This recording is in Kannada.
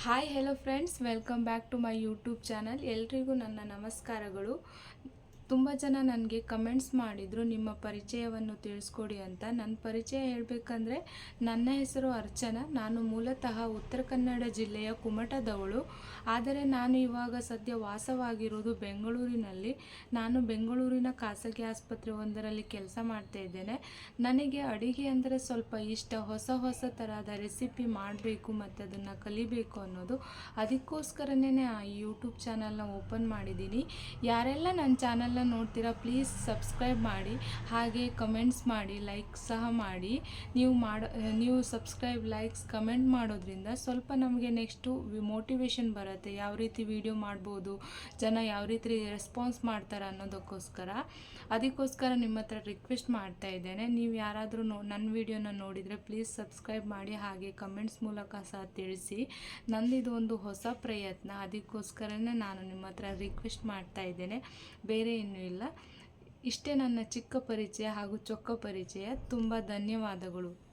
Hi hello friends welcome back to my YouTube channel ಎಲ್ರಿಗೂ ನನ್ನ ನಮಸ್ಕಾರಗಳು. ತುಂಬ ಜನ ನನಗೆ ಕಮೆಂಟ್ಸ್ ಮಾಡಿದರು, ನಿಮ್ಮ ಪರಿಚಯವನ್ನು ತಿಳಿಸ್ಕೊಡಿ ಅಂತ. ನನ್ನ ಪರಿಚಯ ಹೇಳಬೇಕಂದ್ರೆ, ನನ್ನ ಹೆಸರು ಅರ್ಚನಾ, ನಾನು ಮೂಲತಃ ಉತ್ತರ ಕನ್ನಡ ಜಿಲ್ಲೆಯ ಕುಮಟದವಳು. ಆದರೆ ನಾನು ಇವಾಗ ಸದ್ಯ ವಾಸವಾಗಿರೋದು ಬೆಂಗಳೂರಿನಲ್ಲಿ. ನಾನು ಬೆಂಗಳೂರಿನ ಖಾಸಗಿ ಆಸ್ಪತ್ರೆ ಒಂದರಲ್ಲಿ ಕೆಲಸ ಮಾಡ್ತಾ ಇದ್ದೇನೆ. ನನಗೆ ಅಡಿಗೆ ಅಂದರೆ ಸ್ವಲ್ಪ ಇಷ್ಟ. ಹೊಸ ಹೊಸ ಥರದ ರೆಸಿಪಿ ಮಾಡಬೇಕು ಮತ್ತು ಅದನ್ನು ಕಲಿಬೇಕು ಅನ್ನೋದು. ಅದಕ್ಕೋಸ್ಕರನೇ ಆ ಯೂಟ್ಯೂಬ್ ಚಾನಲ್ನ ಓಪನ್ ಮಾಡಿದ್ದೀನಿ. ಯಾರೆಲ್ಲ ನನ್ನ ಚಾನಲ್ನ ನೋಡ್ತೀರಾ ಪ್ಲೀಸ್ ಸಬ್ಸ್ಕ್ರೈಬ್ ಮಾಡಿ, ಹಾಗೆ ಕಮೆಂಟ್ಸ್ ಮಾಡಿ ಲೈಕ್ ಸಹ ಮಾಡಿ. ನೀವು ಮಾಡೋ, ನೀವು ಸಬ್ಸ್ಕ್ರೈಬ್ ಲೈಕ್ಸ್ ಕಮೆಂಟ್ ಮಾಡೋದ್ರಿಂದ ಸ್ವಲ್ಪ ನಮಗೆ ನೆಕ್ಸ್ಟು ಮೋಟಿವೇಶನ್ ಬರುತ್ತೆ, ಯಾವ ರೀತಿ ವಿಡಿಯೋ ಮಾಡ್ಬೋದು, ಜನ ಯಾವ ರೀತಿ ರೆಸ್ಪಾನ್ಸ್ ಮಾಡ್ತಾರೆ ಅನ್ನೋದಕ್ಕೋಸ್ಕರ. ಅದಕ್ಕೋಸ್ಕರ ನಿಮ್ಮ ಹತ್ರ ರಿಕ್ವೆಸ್ಟ್ ಮಾಡ್ತಾ ಇದ್ದೇನೆ. ನೀವು ಯಾರಾದರೂ ನೋ ನನ್ನ ವಿಡಿಯೋನ ನೋಡಿದರೆ ಪ್ಲೀಸ್ ಸಬ್ಸ್ಕ್ರೈಬ್ ಮಾಡಿ, ಹಾಗೆ ಕಮೆಂಟ್ಸ್ ಮೂಲಕ ಸಹ ತಿಳಿಸಿ. ನಂದಿದು ಒಂದು ಹೊಸ ಪ್ರಯತ್ನ, ಅದಕ್ಕೋಸ್ಕರನೇ ನಾನು ನಿಮ್ಮ ಹತ್ರ ರಿಕ್ವೆಸ್ಟ್ ಮಾಡ್ತಾ ಇದ್ದೇನೆ. ಬೇರೆ ಏನೂ ಇಲ್ಲ. ಇಷ್ಟೇ ನನ್ನ ಚಿಕ್ಕ ಪರಿಚಯ ಹಾಗೂ ಚೊಕ್ಕ ಪರಿಚಯ. ತುಂಬ ಧನ್ಯವಾದಗಳು.